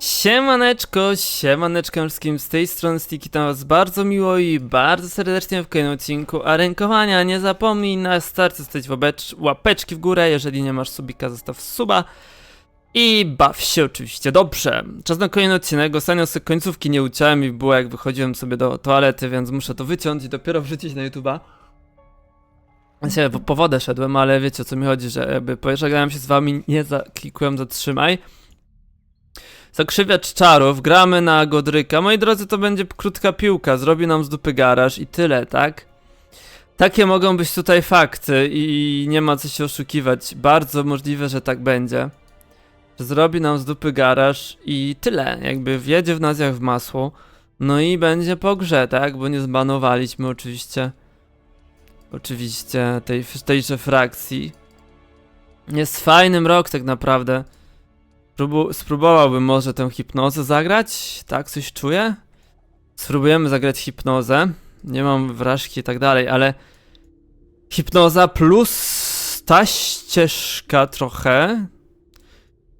Siemaneczko, siemaneczko wszystkim z tej strony Stiki, tam was bardzo miło i bardzo serdecznie w kolejnym odcinku A rękowania nie zapomnij na starcie zostawić łapecz, łapeczki w górę, jeżeli nie masz subika zostaw suba I baw się oczywiście dobrze. Czas na kolejny odcinek, ostatnio końcówki nie uciąłem i było jak wychodziłem sobie do toalety, więc muszę to wyciąć i dopiero wrzucić na YouTube'a. Po, po wodę szedłem, ale wiecie o co mi chodzi, że jakby pożegnałem się z wami, nie zaklikłem zatrzymaj Zakrzywiacz czarów, gramy na Godryka. Moi drodzy, to będzie krótka piłka, zrobi nam z dupy garaż i tyle, tak? Takie mogą być tutaj fakty i nie ma co się oszukiwać. Bardzo możliwe, że tak będzie. Zrobi nam z dupy garaż i tyle. Jakby wjedzie w nas jak w masło. No i będzie po grze, tak? Bo nie zbanowaliśmy oczywiście. Oczywiście tej, tejże frakcji. Jest fajny mrok tak naprawdę. Próbu spróbowałbym może tę hipnozę zagrać? Tak, coś czuję? Spróbujemy zagrać hipnozę. Nie mam wrażki i tak dalej, ale hipnoza plus ta ścieżka trochę.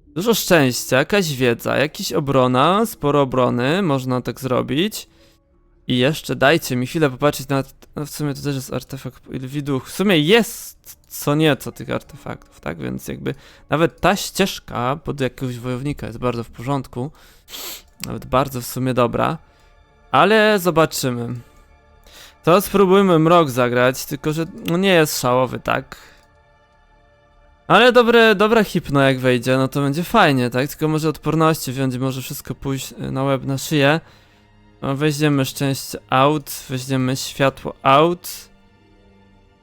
Dużo szczęścia, jakaś wiedza, jakiś obrona, sporo obrony, można tak zrobić. I jeszcze dajcie mi chwilę popatrzeć na. No w sumie to też jest artefakt widuch. W sumie jest co nieco tych artefaktów, tak? Więc jakby nawet ta ścieżka pod jakiegoś wojownika jest bardzo w porządku. Nawet bardzo w sumie dobra. Ale zobaczymy. To spróbujmy mrok zagrać, tylko że no nie jest szałowy, tak? Ale dobre, dobra hipno jak wejdzie, no to będzie fajnie, tak? Tylko może odporności wziąć, może wszystko pójść y, na łeb, na szyję. No, weźmiemy szczęście out, weźmiemy światło out.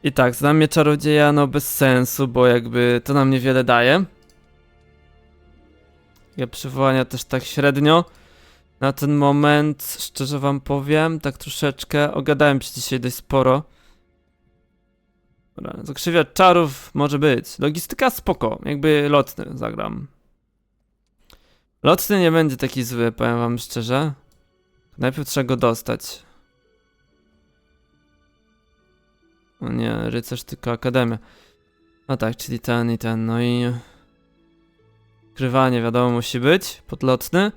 I tak, znamie czarodzieja, no bez sensu, bo jakby to nam niewiele daje. Ja przywołania też tak średnio. Na ten moment, szczerze wam powiem, tak troszeczkę, ogadałem się dzisiaj dość sporo. Dobra, zakrzywiacz czarów może być. Logistyka spoko, jakby lotny zagram. Lotny nie będzie taki zły, powiem wam szczerze. Najpierw trzeba go dostać. O nie, rycerz tylko akademia. No tak, czyli ten i ten, no i... Ukrywanie wiadomo musi być, podlotny.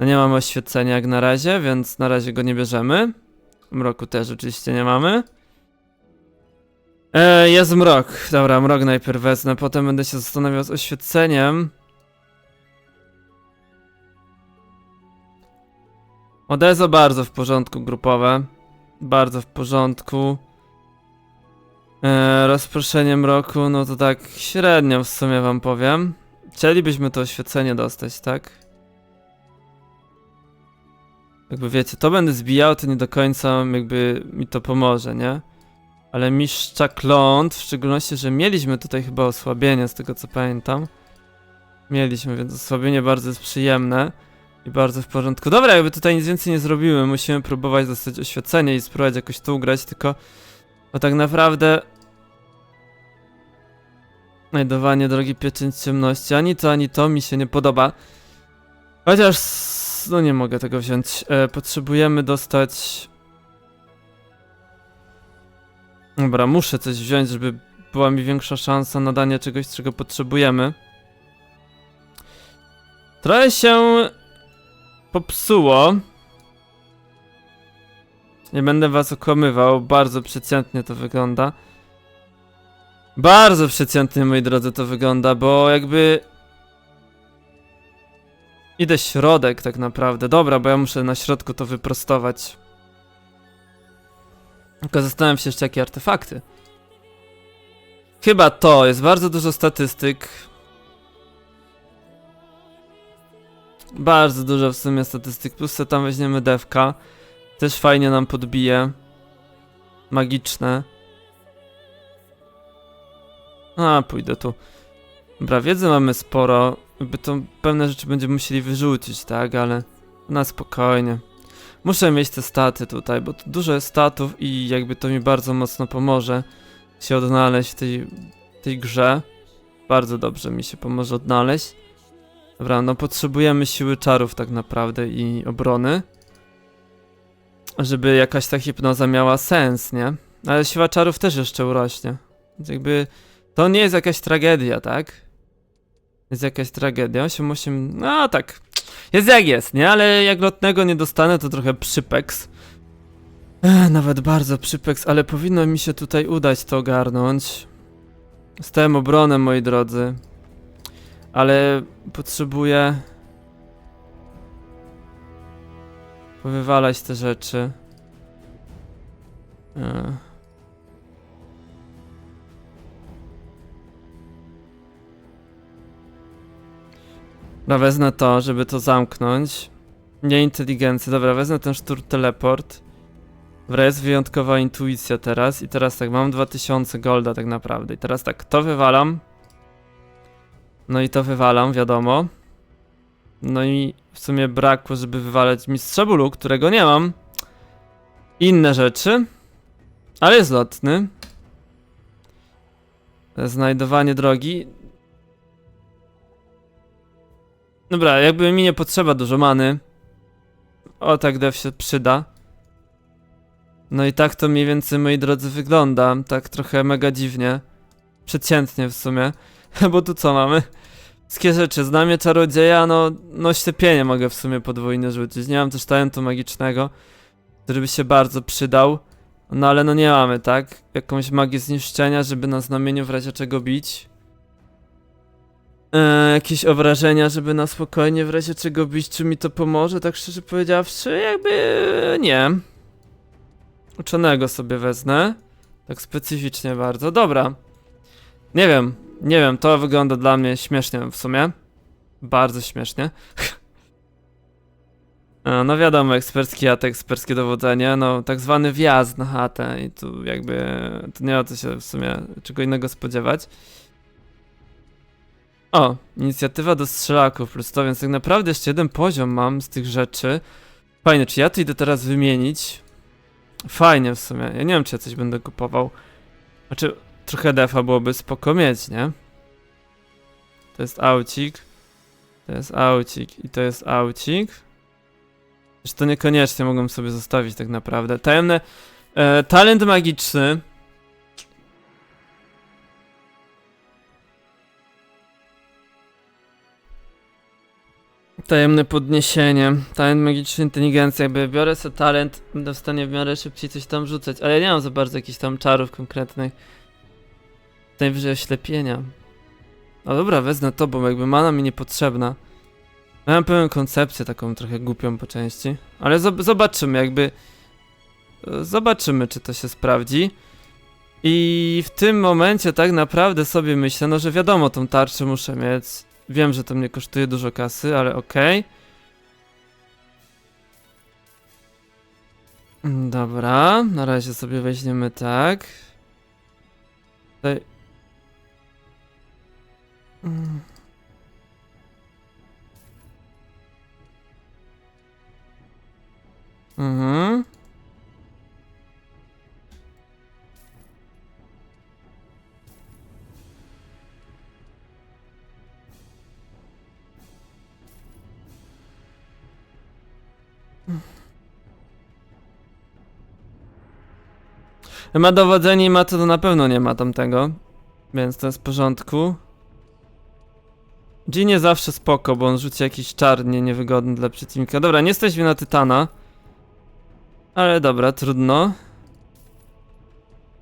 No nie mamy oświecenia jak na razie, więc na razie go nie bierzemy. Mroku też oczywiście nie mamy. E, jest mrok. Dobra, mrok najpierw wezmę, potem będę się zastanawiał z oświeceniem. Odezo bardzo w porządku grupowe. Bardzo w porządku. Eee, rozproszenie mroku, no to tak średnio w sumie wam powiem. Chcielibyśmy to oświecenie dostać, tak? Jakby wiecie, to będę zbijał, to nie do końca jakby mi to pomoże, nie? Ale mistrza kląt, w szczególności, że mieliśmy tutaj chyba osłabienie, z tego co pamiętam. Mieliśmy, więc osłabienie bardzo jest przyjemne. I bardzo w porządku. Dobra, jakby tutaj nic więcej nie zrobimy, musimy próbować dostać oświecenie i spróbować jakoś tu ugrać, tylko... Bo tak naprawdę... Znajdowanie drogi pieczęć ciemności, ani to, ani to mi się nie podoba. Chociaż... No nie mogę tego wziąć. E, potrzebujemy dostać... Dobra, muszę coś wziąć, żeby była mi większa szansa na danie czegoś, czego potrzebujemy. Trochę się popsuło. Nie będę was okłamywał, bardzo przeciętnie to wygląda. Bardzo przeciętnie, moi drodzy, to wygląda, bo jakby... Idę środek tak naprawdę. Dobra, bo ja muszę na środku to wyprostować. Tylko zastanawiam się jeszcze jakie artefakty. Chyba to, jest bardzo dużo statystyk. Bardzo dużo w sumie statystyk, plus tam weźmiemy devka. Też fajnie nam podbije. Magiczne. A, pójdę tu. Dobra, wiedzy mamy sporo. Jakby to pewne rzeczy będziemy musieli wyrzucić, tak? Ale na spokojnie. Muszę mieć te staty tutaj, bo tu dużo jest statów i jakby to mi bardzo mocno pomoże się odnaleźć w tej, tej grze. Bardzo dobrze mi się pomoże odnaleźć. Dobra, no potrzebujemy siły czarów tak naprawdę i obrony. Żeby jakaś ta hipnoza miała sens, nie? Ale siła czarów też jeszcze urośnie. Więc jakby to nie jest jakaś tragedia, tak? Jest jakaś tragedia. 8-8. No tak. Jest jak jest, nie? Ale jak lotnego nie dostanę, to trochę przypeks. Ech, nawet bardzo przypeks, ale powinno mi się tutaj udać to ogarnąć. Stałem obronę, moi drodzy. Ale potrzebuję. Powywalać te rzeczy. Ech. Dobra, wezmę to, żeby to zamknąć. Nie inteligencja. Dobra, wezmę ten sztur teleport. Dobra, jest wyjątkowa intuicja teraz. I teraz tak, mam 2000 golda tak naprawdę. I teraz tak, to wywalam. No i to wywalam, wiadomo. No i w sumie brakło, żeby wywalać mistrza bólu, którego nie mam. Inne rzeczy. Ale jest lotny. Znajdowanie drogi. Dobra, jakby mi nie potrzeba dużo many. O, tak dev się przyda. No i tak to mniej więcej, moi drodzy, wygląda. Tak trochę mega dziwnie. Przeciętnie w sumie. Bo tu co mamy? Wszystkie rzeczy. Znamie czarodzieja, no, no ślepienie mogę w sumie podwójnie rzucić. Nie mam też talentu magicznego, który by się bardzo przydał. No ale no nie mamy, tak? Jakąś magię zniszczenia, żeby na znamieniu w razie czego bić. E, jakieś obrażenia, żeby na spokojnie w razie czego bić, czy mi to pomoże? Tak szczerze powiedziawszy, jakby nie. Uczonego sobie wezmę. Tak specyficznie bardzo. Dobra. Nie wiem, nie wiem, to wygląda dla mnie śmiesznie w sumie. Bardzo śmiesznie. E, No wiadomo, ekspercki atak, eksperckie dowodzenie, no tak zwany wjazd na chatę i tu jakby to nie ma co się w sumie czego innego spodziewać. O, inicjatywa do strzelaków plus to, więc tak naprawdę jeszcze jeden poziom mam z tych rzeczy. Fajnie, czy ja to idę teraz wymienić? Fajnie w sumie, ja nie wiem czy ja coś będę kupował. Znaczy, trochę defa byłoby spoko mieć, nie? To jest aucik. To jest aucik i to jest aucik. Zresztą niekoniecznie mogłem sobie zostawić tak naprawdę. Tajemne... E, talent magiczny. Tajemne podniesienie. Talent magiczny, inteligencja. Jakby biorę sobie talent, będę w stanie w miarę szybciej coś tam rzucać. Ale ja nie mam za bardzo jakichś tam czarów konkretnych. Najwyżej oślepienia. No dobra, wezmę to, bo jakby mana mi niepotrzebna. Mam pewną koncepcję, taką trochę głupią po części. Ale zob- zobaczymy, jakby. Zobaczymy, czy to się sprawdzi. I w tym momencie tak naprawdę sobie myślę, no że wiadomo, tą tarczę muszę mieć. Wiem, że to mnie kosztuje dużo kasy, ale okej. Mm, Dobra, na razie sobie weźmiemy tak. Tutaj. Mhm. Ma dowodzenie i ma to, to na pewno nie ma tamtego. Więc to jest w porządku. G nie zawsze spoko, bo on rzuci jakiś czar nie, niewygodny dla przeciwnika. Dobra, nie jesteśmy na Tytana. Ale dobra, trudno.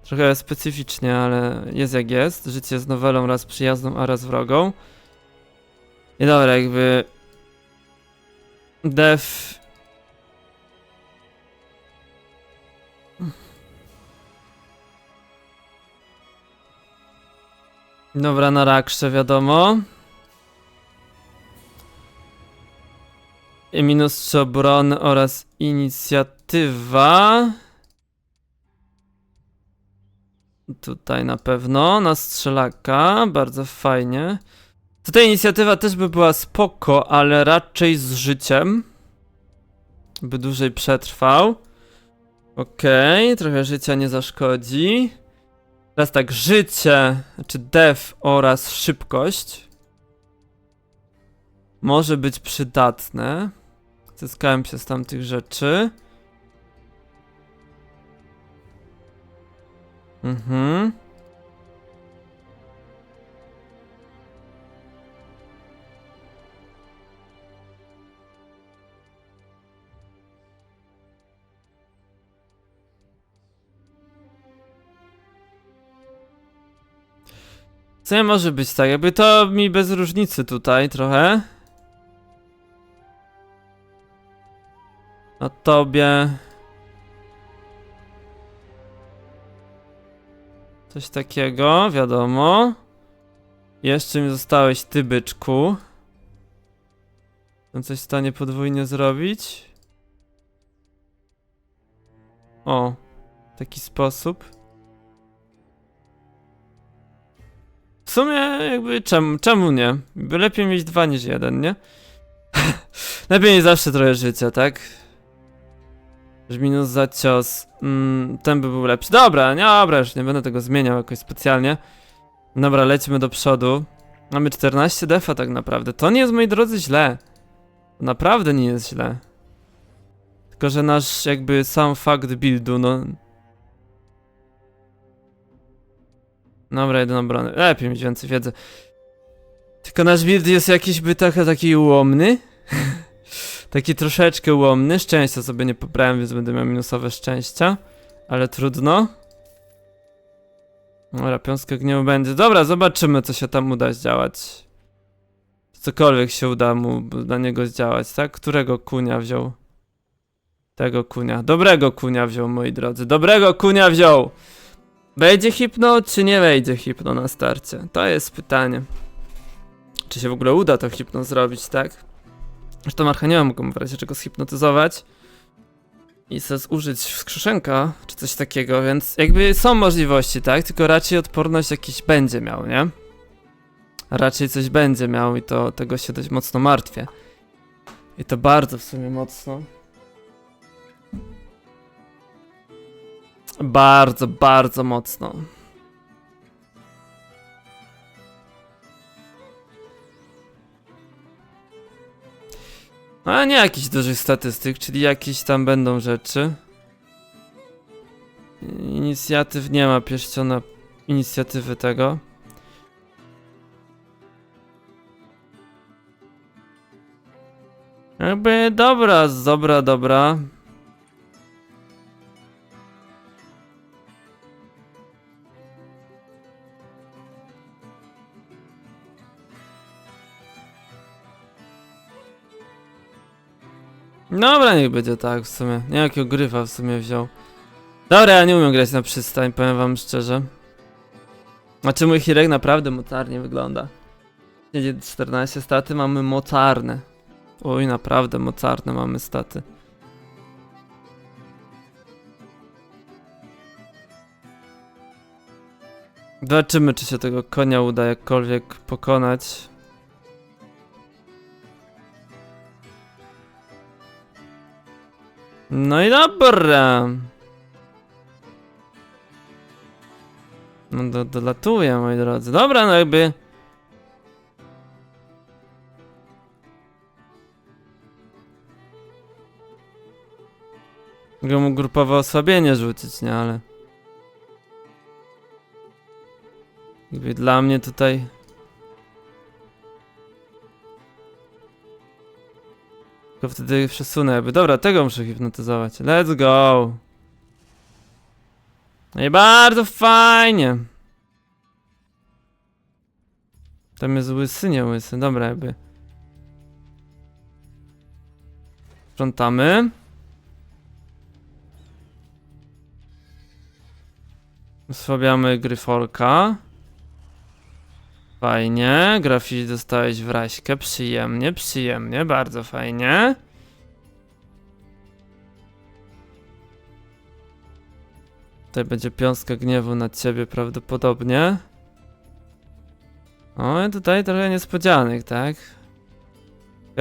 Trochę specyficznie, ale jest jak jest. Życie z nowelą raz przyjazną, a raz wrogą. I dobra, jakby... Def... Dobra, na rakrze wiadomo. I minus 3 obrony oraz inicjatywa. Tutaj na pewno, na strzelaka, bardzo fajnie. Tutaj inicjatywa też by była spoko, ale raczej z życiem. By dłużej przetrwał. Okej, trochę życia nie zaszkodzi. Teraz tak, życie, czy def oraz szybkość może być przydatne. Zyskałem się z tamtych rzeczy. Mhm. Co nie może być tak? Jakby to mi bez różnicy tutaj trochę. A tobie. Coś takiego, wiadomo. Jeszcze mi zostałeś ty, byczku. Mam coś w stanie podwójnie zrobić? O, w taki sposób. W sumie jakby czemu, czemu nie? By lepiej mieć dwa niż jeden, nie? lepiej mieć zawsze trochę życia, tak? Minus za cios. Mm, ten by był lepszy. Dobra, nie, dobra, już nie będę tego zmieniał jakoś specjalnie. Dobra, lećmy do przodu. Mamy 14 defa tak naprawdę. To nie jest, moi drodzy, źle. Naprawdę nie jest źle. Tylko, że nasz jakby sam fakt buildu, no... Dobra, jeden obrony. Lepiej mieć więcej wiedzy. Tylko nasz build jest jakiś by trochę taki ułomny. taki troszeczkę ułomny. Szczęścia sobie nie pobrałem, więc będę miał minusowe szczęścia. Ale trudno. Dobra, piąska gniewu będzie. Dobra, zobaczymy, co się tam uda zdziałać. Cokolwiek się uda mu na niego zdziałać, tak? Którego kunia wziął? Tego kunia. Dobrego kunia wziął, moi drodzy. Dobrego kunia wziął! Wejdzie hipno, czy nie wejdzie hipno na starcie? To jest pytanie. Czy się w ogóle uda to hipno zrobić, tak? Zresztą Archanioła mogą w razie czego zhipnotyzować i sobie użyć wskrzeszenka, czy coś takiego, więc jakby są możliwości, tak? Tylko raczej odporność jakiś będzie miał, nie? Raczej coś będzie miał i to tego się dość mocno martwię. I to bardzo w sumie mocno. Bardzo, bardzo mocno. A nie jakichś dużych statystyk, czyli jakieś tam będą rzeczy. Inicjatyw nie ma pierściona inicjatywy tego. Jakby dobra, dobra, dobra. Dobra, niech będzie tak w sumie. Nie wiem, jakiego gryfa w sumie wziął. Dobra, ja nie umiem grać na przystań, powiem wam szczerze. Znaczy mój Hirek naprawdę mocarnie wygląda. Jedzie 14 staty, mamy mocarne. Oj, naprawdę mocarne mamy staty. Zobaczymy, czy się tego konia uda jakkolwiek pokonać. No i dobra. No do, dolatuje, moi drodzy. Dobra, no jakby... Mogę mu grupowe osłabienie rzucić, nie? Ale... Jakby dla mnie tutaj... Tylko wtedy przesunę jakby. Dobra, tego muszę hipnotyzować. Let's go! No i bardzo fajnie! Tam jest łysy, nie łysy. Dobra, jakby. Sprzątamy. Osłabiamy gryfolka. Fajnie, grafiki dostałeś w raśkę, przyjemnie, przyjemnie, bardzo fajnie. Tutaj będzie piąska gniewu na ciebie prawdopodobnie. O, i tutaj trochę niespodzianek, tak?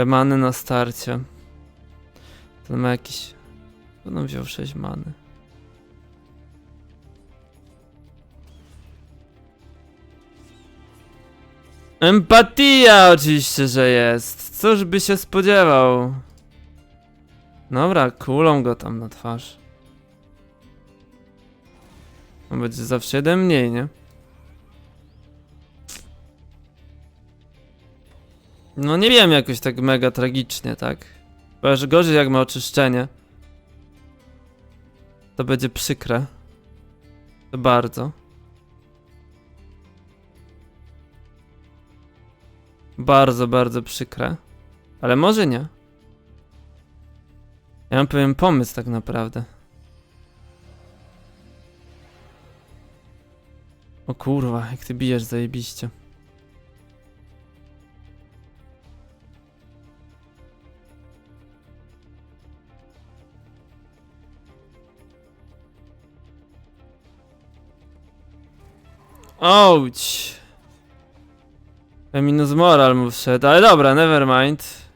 Many na starcie. Ten ma jakiś... No wziął 6 many. Empatia oczywiście, że jest. Cóż by się spodziewał. Dobra, kulą go tam na twarz. No będzie zawsze jeden mniej, nie? No nie wiem jakoś tak mega tragicznie, tak? Bo że gorzej jak ma oczyszczenie. To będzie przykre. To bardzo. Bardzo, bardzo przykre. Ale może nie. Ja mam pewien pomysł tak naprawdę. O kurwa, jak ty bijesz zajebiście. Ouch. Minus moral mu wszedł, ale dobra, never mind.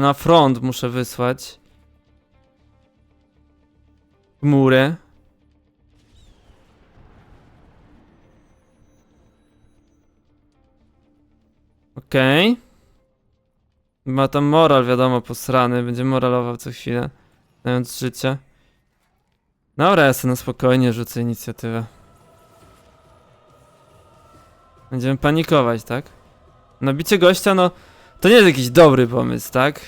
Na front muszę wysłać. Chmury. Okej. Ma tam moral, wiadomo, posrany. Będzie moralował co chwilę. Dając życie. Dobra, ja sobie na spokojnie rzucę inicjatywę. Będziemy panikować, tak? No bicie gościa, no... To nie jest jakiś dobry pomysł, tak?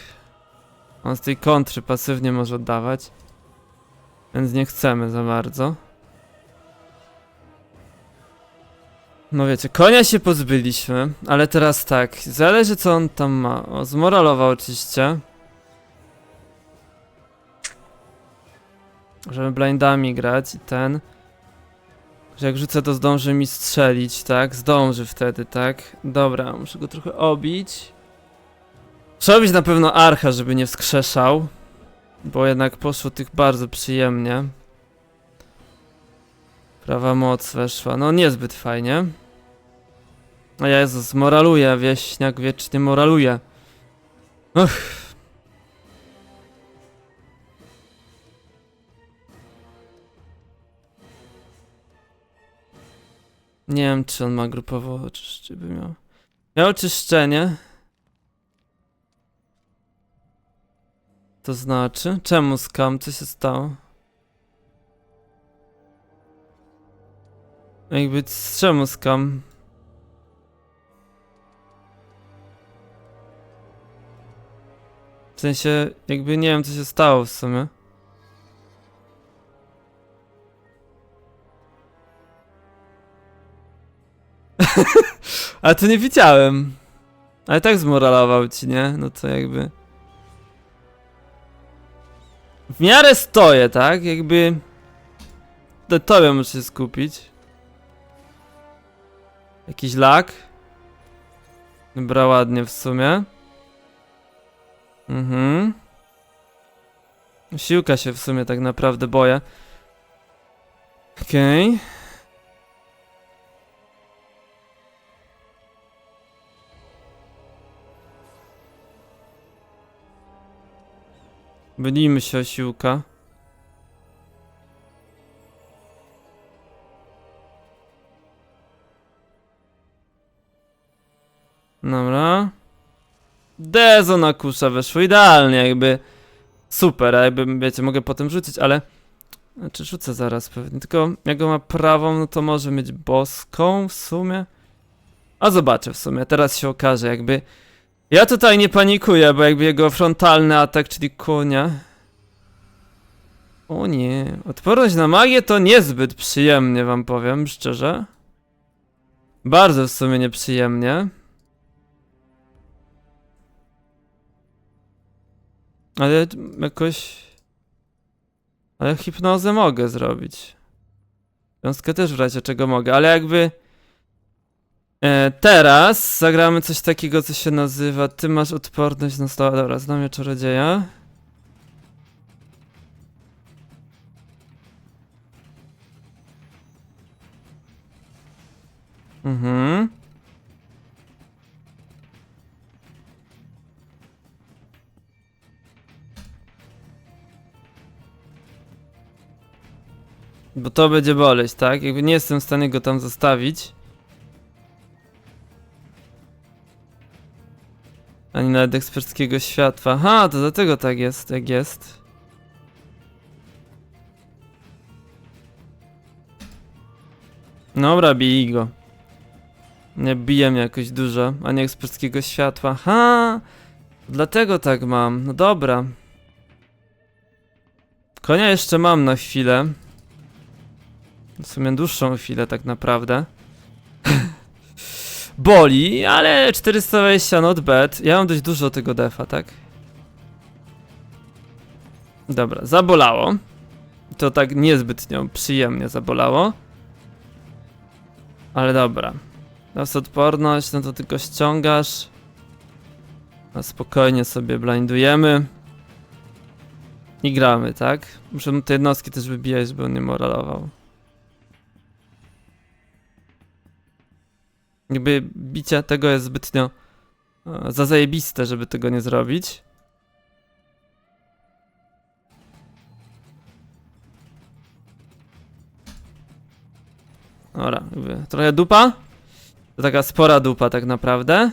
On z tej kontry pasywnie może oddawać. Więc nie chcemy za bardzo. No wiecie, konia się pozbyliśmy, ale teraz tak, zależy co on tam ma. O, zmoralował oczywiście. Żeby blindami grać i ten. Że jak rzucę to zdąży mi strzelić, tak? Zdąży wtedy, tak? Dobra, muszę go trochę obić. Trzeba być na pewno archa, żeby nie wskrzeszał. Bo jednak poszło tych bardzo przyjemnie. Prawa moc weszła. No niezbyt fajnie. O Jezus, moraluje, wieśniak wiecznie moraluje. Uch. Nie wiem, czy on ma grupowo oczyszczenie, czy by miał. Miał oczyszczenie. To znaczy? Czemu skam? Co się stało? Jakby czemu skam? Sensie, jakby nie wiem co się stało w sumie. Ale to nie widziałem. Ale tak zmoralował ci, nie? No to jakby... W miarę stoję, tak? Jakby... Do tobie muszę się skupić. Jakiś lak. Dobra, ładnie w sumie. Mhm. Siłka się w sumie tak naprawdę boję. Okej. Bylimy się o siłka. Dobra. Dezo na kusza weszło idealnie, jakby super, a jakby, wiecie, mogę potem rzucić, ale znaczy rzucę zaraz pewnie, tylko jak go ma prawą, no to może mieć boską w sumie. A zobaczę w sumie, teraz się okaże, jakby ja tutaj nie panikuję, bo jakby jego frontalny atak, czyli konia. O nie, odporność na magię to niezbyt przyjemnie wam powiem, szczerze. Bardzo w sumie nieprzyjemnie. Ale jakoś... Ale hipnozę mogę zrobić. Wiązkę też w razie czego mogę, ale jakby... E, teraz zagramy coś takiego, co się nazywa Ty masz odporność na stałe... Dobra, znamię czarodzieja. Mhm. Bo to będzie boleć, tak? Jakby nie jestem w stanie go tam zostawić. Ani nawet eksperckiego światła. Aha, to dlatego tak jest, jak jest. Dobra, bij go. Nie bije mnie jakoś dużo, ani eksperckiego światła. Ha! Dlatego tak mam. No dobra. Konia jeszcze mam na chwilę. W sumie dłuższą chwilę tak naprawdę. Boli, ale 420 not bad. Ja mam dość dużo tego defa, tak? Dobra, zabolało. To tak niezbytnio przyjemnie zabolało. Ale dobra. Teraz odporność, no to tylko ściągasz. A spokojnie sobie blindujemy. I gramy, tak? Muszę mu te jednostki też wybijać, żeby on nie moralował. Jakby bicie tego jest zbytnio e, za zajebiste, żeby tego nie zrobić. Dobra, trochę dupa. To taka spora dupa tak naprawdę.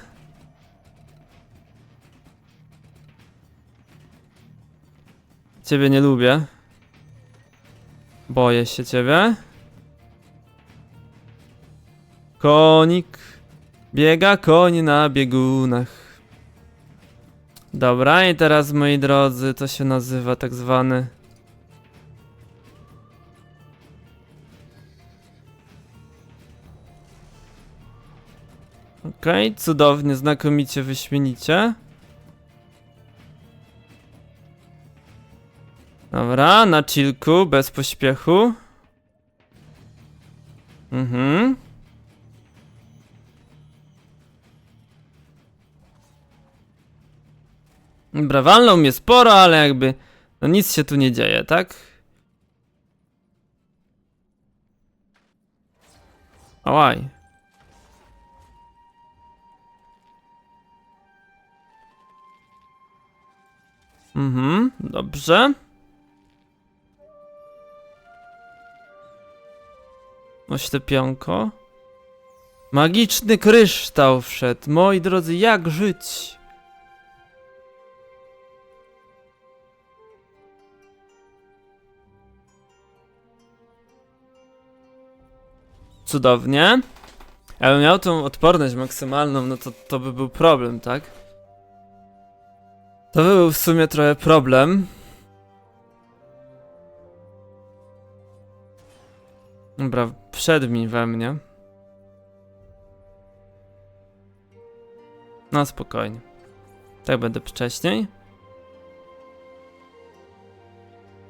Ciebie nie lubię. Boję się ciebie. Konik. Biega koń na biegunach. Dobra, i teraz moi drodzy, to się nazywa tak zwany. Okej, cudownie, znakomicie, wyśmienicie. Dobra, na chillku, bez pośpiechu. Mhm. Dobra, walną mnie sporo, ale jakby no nic się tu nie dzieje, tak? Ałaj. Mhm, dobrze. Oślepionko. Magiczny kryształ wszedł. Moi drodzy, jak żyć? Cudownie. Jakbym miał tą odporność maksymalną, no to to by był problem, tak? To by był w sumie trochę problem. Dobra, wszedł mi we mnie. No spokojnie. Tak będę wcześniej.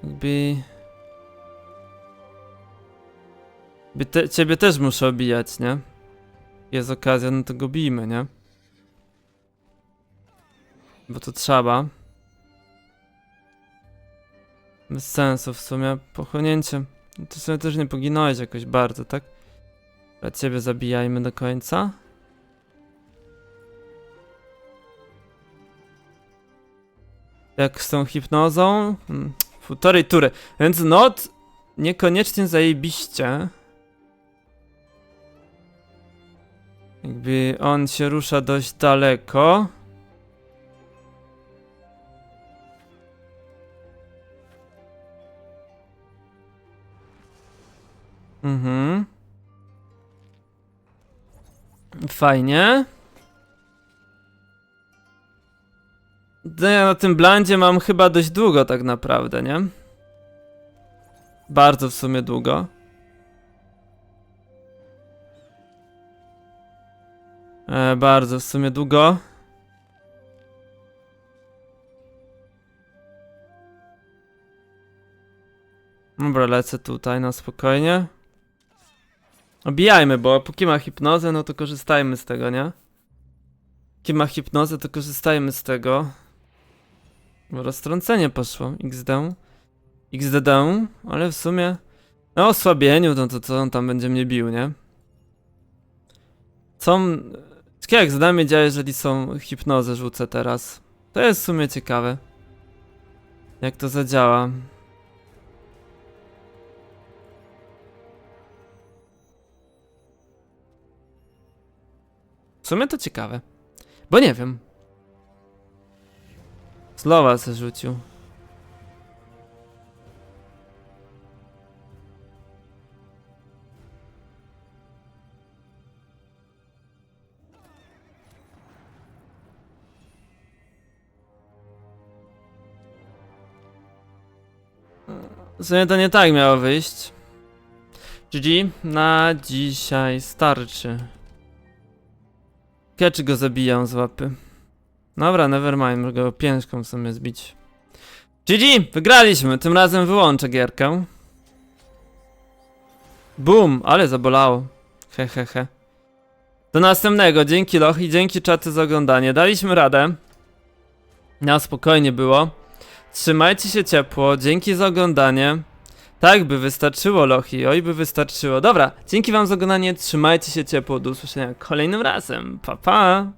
Jakby... By te, ciebie też muszę obijać, nie? Jest okazja, no to go bijmy, nie? Bo to trzeba. Bez sensu w sumie. Pochłonięcie. No To sobie też nie poginąłeś jakoś bardzo, tak? A ciebie zabijajmy do końca. Jak z tą hipnozą? Hmm, Półtorej tury. Więc not niekoniecznie zajebiście. Jakby on się rusza dość daleko. Mhm. Fajnie. No ja na tym blandzie mam chyba dość długo tak naprawdę, nie? Bardzo w sumie długo. E, bardzo w sumie długo. Dobra, lecę tutaj na spokojnie. Obijajmy, bo póki ma hipnozę, no to korzystajmy z tego, nie? Póki ma hipnozę, to korzystajmy z tego. Roztrącenie poszło. XD. XDD, ale w sumie... Na osłabieniu, no to co on tam będzie mnie bił, nie? Co... m- Ciekawe jak zadanie działa, jeżeli są hipnozę rzucę teraz. To jest w sumie ciekawe. Jak to zadziała. W sumie to ciekawe. Bo nie wiem. Slowa se rzucił. W sumie to nie tak miało wyjść. GG, na dzisiaj starczy. Keczy go zabijam z łapy. Dobra, nevermind, mogę go piężką w sumie zbić. GG, wygraliśmy, tym razem wyłączę gierkę. Boom, ale zabolało. He, he, he. Do następnego, dzięki Loch i dzięki czaty za oglądanie. Daliśmy radę. Na spokojnie było. Trzymajcie się ciepło, dzięki za oglądanie. Tak by wystarczyło, Lochi, oj by wystarczyło. Dobra, dzięki wam za oglądanie, trzymajcie się ciepło, do usłyszenia kolejnym razem. Pa, pa!